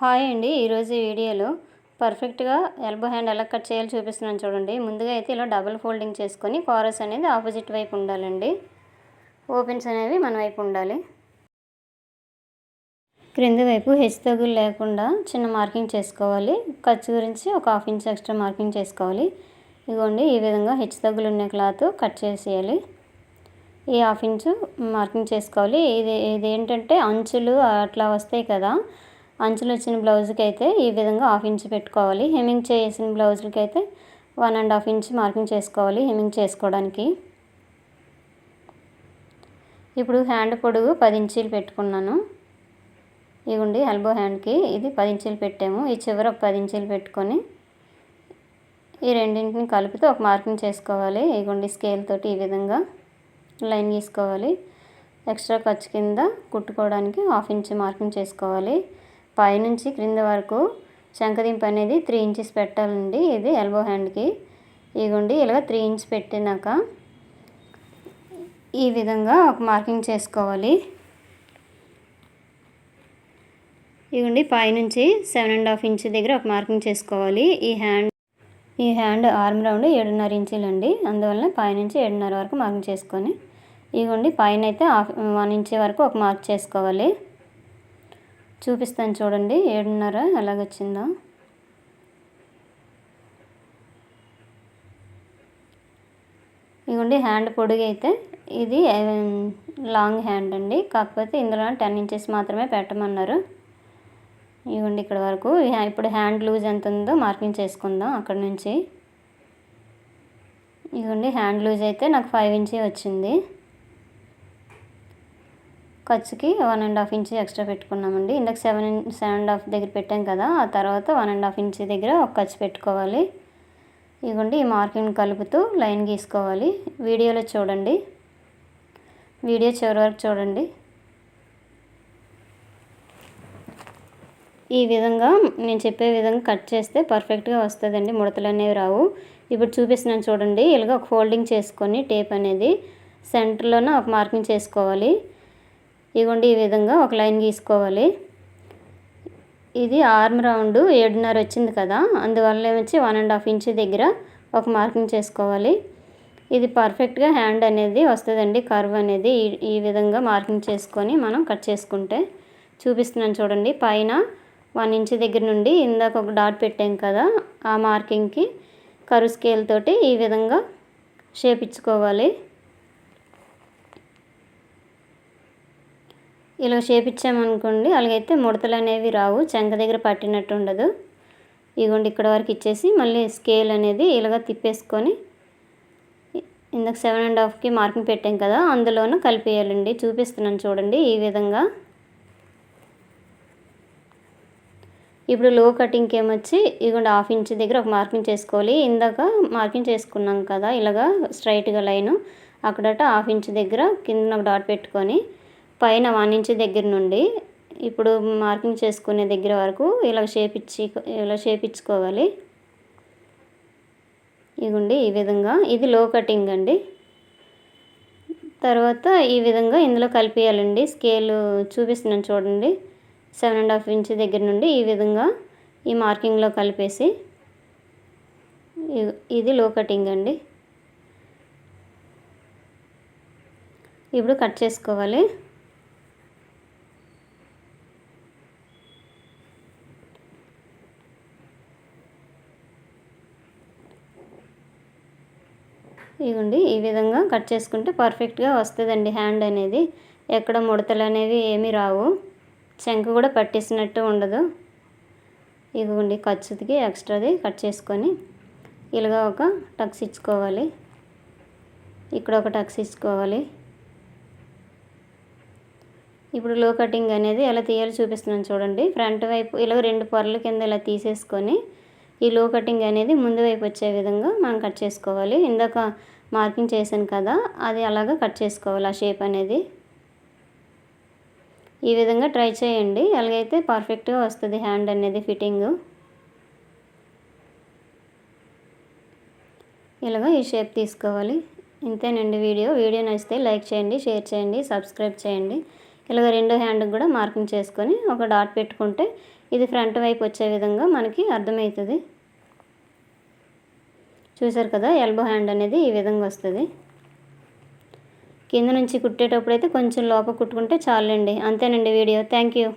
Hi అండి ఈరోజు వీడియోలో పర్ఫెక్ట్గా ఎల్బో హ్యాండ్ ఎలా కట్ చేయాలో చూపిస్తున్నాను చూడండి. ముందుగా అయితే ఇలా డబుల్ ఫోల్డింగ్ చేసుకొని కారస్ అనేది ఆపోజిట్ వైపు ఉండాలండి. ఓపెన్స్ అనేవి మన వైపు ఉండాలి. క్రింది వైపు హెచ్ తగులు లేకుండా చిన్న మార్కింగ్ చేసుకోవాలి. ఖర్చు గురించి ఒక హాఫ్ ఇంచ్ ఎక్స్ట్రా మార్కింగ్ చేసుకోవాలి. ఇదిగోండి ఈ విధంగా హెచ్ తగులు ఉన్న క్లాత్ కట్ చేసేయాలి. ఈ హాఫ్ ఇంచు మార్కింగ్ చేసుకోవాలి. ఇది ఇది ఏంటంటే అంచులు అట్లా వస్తాయి కదా అంచులు వచ్చిన బ్లౌజ్కి అయితే ఈ విధంగా హాఫ్ ఇంచ్ పెట్టుకోవాలి. హెమ్మింగ్ చేసిన బ్లౌజులకి అయితే one and half inch marking చేసుకోవాలి హెమ్మింగ్ చేసుకోవడానికి. ఇప్పుడు హ్యాండ్ పొడుగు పది ఇంచీలు పెట్టుకున్నాను. ఇవ్వండి ఎల్బో హ్యాండ్కి ఇది పది ఇంచీలు పెట్టాము. ఈ చివర ఒక పది ఇంచీలు పెట్టుకొని ఈ రెండింటిని కలిపితే ఒక మార్కింగ్ చేసుకోవాలి. ఇగోండి స్కేల్ తోటి ఈ విధంగా లైన్ గీసుకోవాలి. ఎక్స్ట్రా ఖర్చు కింద కుట్టుకోవడానికి హాఫ్ ఇంచ్ మార్కింగ్ చేసుకోవాలి. పైనుంచి క్రింద వరకు శంఖదింపు అనేది త్రీ ఇంచెస్ పెట్టాలండి. ఇది ఎల్బో హ్యాండ్కి. ఇగోండి ఇలాగ త్రీ ఇంచ్ పెట్టినాక ఈ విధంగా ఒక మార్కింగ్ చేసుకోవాలి. ఇగోండి పైనుంచి సెవెన్ అండ్ హాఫ్ ఇంచ్ దగ్గర ఒక మార్కింగ్ చేసుకోవాలి. ఈ హ్యాండ్ ఈ హ్యాండ్ ఆర్మ్ రౌండ్ ఏడున్నర ఇంచులండి. అందువల్ల పైనుంచి ఏడున్నర వరకు మార్కింగ్ చేసుకొని ఇగోండి పైన అయితే హాఫ్ వన్ ఇంచ్ వరకు ఒక మార్క్ చేసుకోవాలి. చూపిస్తాను చూడండి ఏడున్నర ఎలాగొచ్చిందో. ఇదిగోండి హ్యాండ్ పొడుగు అయితే ఇది లాంగ్ హ్యాండ్ అండి. కాకపోతే ఇందులో టెన్ ఇంచెస్ మాత్రమే పెట్టమన్నారు. ఇవ్వండి ఇక్కడ వరకు ఇప్పుడు హ్యాండ్ లూజ్ ఎంత ఉందో మార్కింగ్ చేసుకుందాం అక్కడ నుంచి. ఇదిగోండి హ్యాండ్ లూజ్ అయితే నాకు ఫైవ్ ఇంచీ వచ్చింది. ఖర్చుకి one and half inch extra పెట్టుకున్నామండి. ఇందాక సెవెన్ సెవెన్ అండ్ హాఫ్ దగ్గర పెట్టాం కదా ఆ తర్వాత వన్ అండ్ హాఫ్ ఇంచ్ దగ్గర ఒక ఖర్చు పెట్టుకోవాలి. ఇదిగోండి ఈ మార్కింగ్ కలుపుతూ లైన్ గీసుకోవాలి. వీడియోలో చూడండి. వీడియో చివరి వరకు చూడండి. ఈ విధంగా నేను చెప్పే విధంగా కట్ చేస్తే పర్ఫెక్ట్గా వస్తుందండి. ముడతలు అనేవి రావు. ఇప్పుడు చూపిస్తున్నాను చూడండి. ఇలాగ ఒక ఫోల్డింగ్ చేసుకొని టేప్ అనేది సెంటర్లోనే ఒక మార్కింగ్ చేసుకోవాలి. ఇదిగోండి ఈ విధంగా ఒక లైన్ గీసుకోవాలి. ఇది ఆర్మ్ రౌండ్ ఏడున్నర వచ్చింది కదా అందువల్ల ఏమొచ్చి వన్ అండ్ హాఫ్ ఇంచ్ దగ్గర ఒక మార్కింగ్ చేసుకోవాలి. ఇది పర్ఫెక్ట్గా హ్యాండ్ అనేది వస్తుందండి కర్వ్ అనేది ఈ విధంగా మార్కింగ్ చేసుకొని మనం కట్ చేసుకుంటే చూపిస్తున్నాను చూడండి. పైన వన్ ఇంచ్ దగ్గర నుండి ఇందాక ఒక డాట్ పెట్టాం కదా ఆ మార్కింగ్కి కరువు స్కేల్ తోటి ఈ విధంగా షేప్ ఇచ్చుకోవాలి. ఇలా షేప్ ఇచ్చామనుకోండి అలాగైతే ముడతలు అనేవి రావు చెంక దగ్గర పట్టినట్టు ఉండదు. ఇదిగోండి ఇక్కడ వరకు ఇచ్చేసి మళ్ళీ స్కేల్ అనేది ఇలాగ తిప్పేసుకొని ఇందాక సెవెన్ అండ్ హాఫ్కి మార్కింగ్ పెట్టాం కదా అందులోనూ కలిపేయాలండి. చూపిస్తున్నాను చూడండి ఈ విధంగా. ఇప్పుడు లో కటింగ్కి ఏమొచ్చి ఇదిగోండి హాఫ్ ఇంచ్ దగ్గర ఒక మార్కింగ్ చేసుకోవాలి. ఇందాక మార్కింగ్ చేసుకున్నాం కదా ఇలాగా స్ట్రైట్గా లైను అక్కడట హాఫ్ ఇంచ్ దగ్గర కింద ఒక డాట్ పెట్టుకొని పైన వన్ ఇంచ్ దగ్గర నుండి ఇప్పుడు మార్కింగ్ చేసుకునే దగ్గర వరకు ఇలా షేప్ ఇచ్చి ఇలా షేప్ ఇచ్చుకోవాలి. ఇదిగోండి ఈ విధంగా. ఇది లో కటింగ్ అండి. తర్వాత ఈ విధంగా ఇందులో కలిపేయాలండి. స్కేల్ చూపిస్తున్నాను చూడండి. సెవెన్ అండ్ హాఫ్ ఇంచ్ దగ్గర నుండి ఈ విధంగా ఈ మార్కింగ్లో కలిపేసి ఇది లో కటింగ్ అండి. ఇప్పుడు కట్ చేసుకోవాలి. ఇదిగోండి ఈ విధంగా కట్ చేసుకుంటే పర్ఫెక్ట్గా వస్తుందండి హ్యాండ్ అనేది. ఎక్కడ ముడతలు అనేవి ఏమీ రావు. శంఖ కూడా పట్టేసినట్టు ఉండదు. ఇదిగోండి ఖర్చుకి ఎక్స్ట్రాది కట్ చేసుకొని ఇలాగ ఒక టక్స్ ఇచ్చుకోవాలి. ఇక్కడ ఒక టక్స్ ఇచ్చుకోవాలి. ఇప్పుడు లో కటింగ్ అనేది ఎలా తీయాలో చూపిస్తున్నాను చూడండి. ఫ్రంట్ వైపు ఇలా రెండు పొరల కింద ఇలా తీసేసుకొని ఈ లో కటింగ్ అనేది ముందు వైపు వచ్చే విధంగా మనం కట్ చేసుకోవాలి. ఇందాక మార్కింగ్ చేశాను కదా అది అలాగా కట్ చేసుకోవాలి ఆ షేప్ అనేది. ఈ విధంగా ట్రై చేయండి. అలాగైతే పర్ఫెక్ట్గా వస్తుంది హ్యాండ్ అనేది ఫిట్టింగ్ ఇలాగ ఈ షేప్ తీసుకోవాలి. ఇంతేనండి వీడియో. వీడియో నచ్చితే లైక్ చేయండి షేర్ చేయండి సబ్స్క్రైబ్ చేయండి. ఇలాగ రెండో హ్యాండ్కి కూడా మార్కింగ్ చేసుకొని ఒక డాట్ పెట్టుకుంటే ఇది ఫ్రంట్ వైపు వచ్చే విధంగా మనకి అర్థమవుతుంది. చూసారు కదా ఎల్బో హ్యాండ్ అనేది ఈ విధంగా వస్తుంది. కింద నుంచి కుట్టేటప్పుడు అయితే కొంచెం లోపల కుట్టుకుంటే చాలండి. అంతేనండి వీడియో. Thank you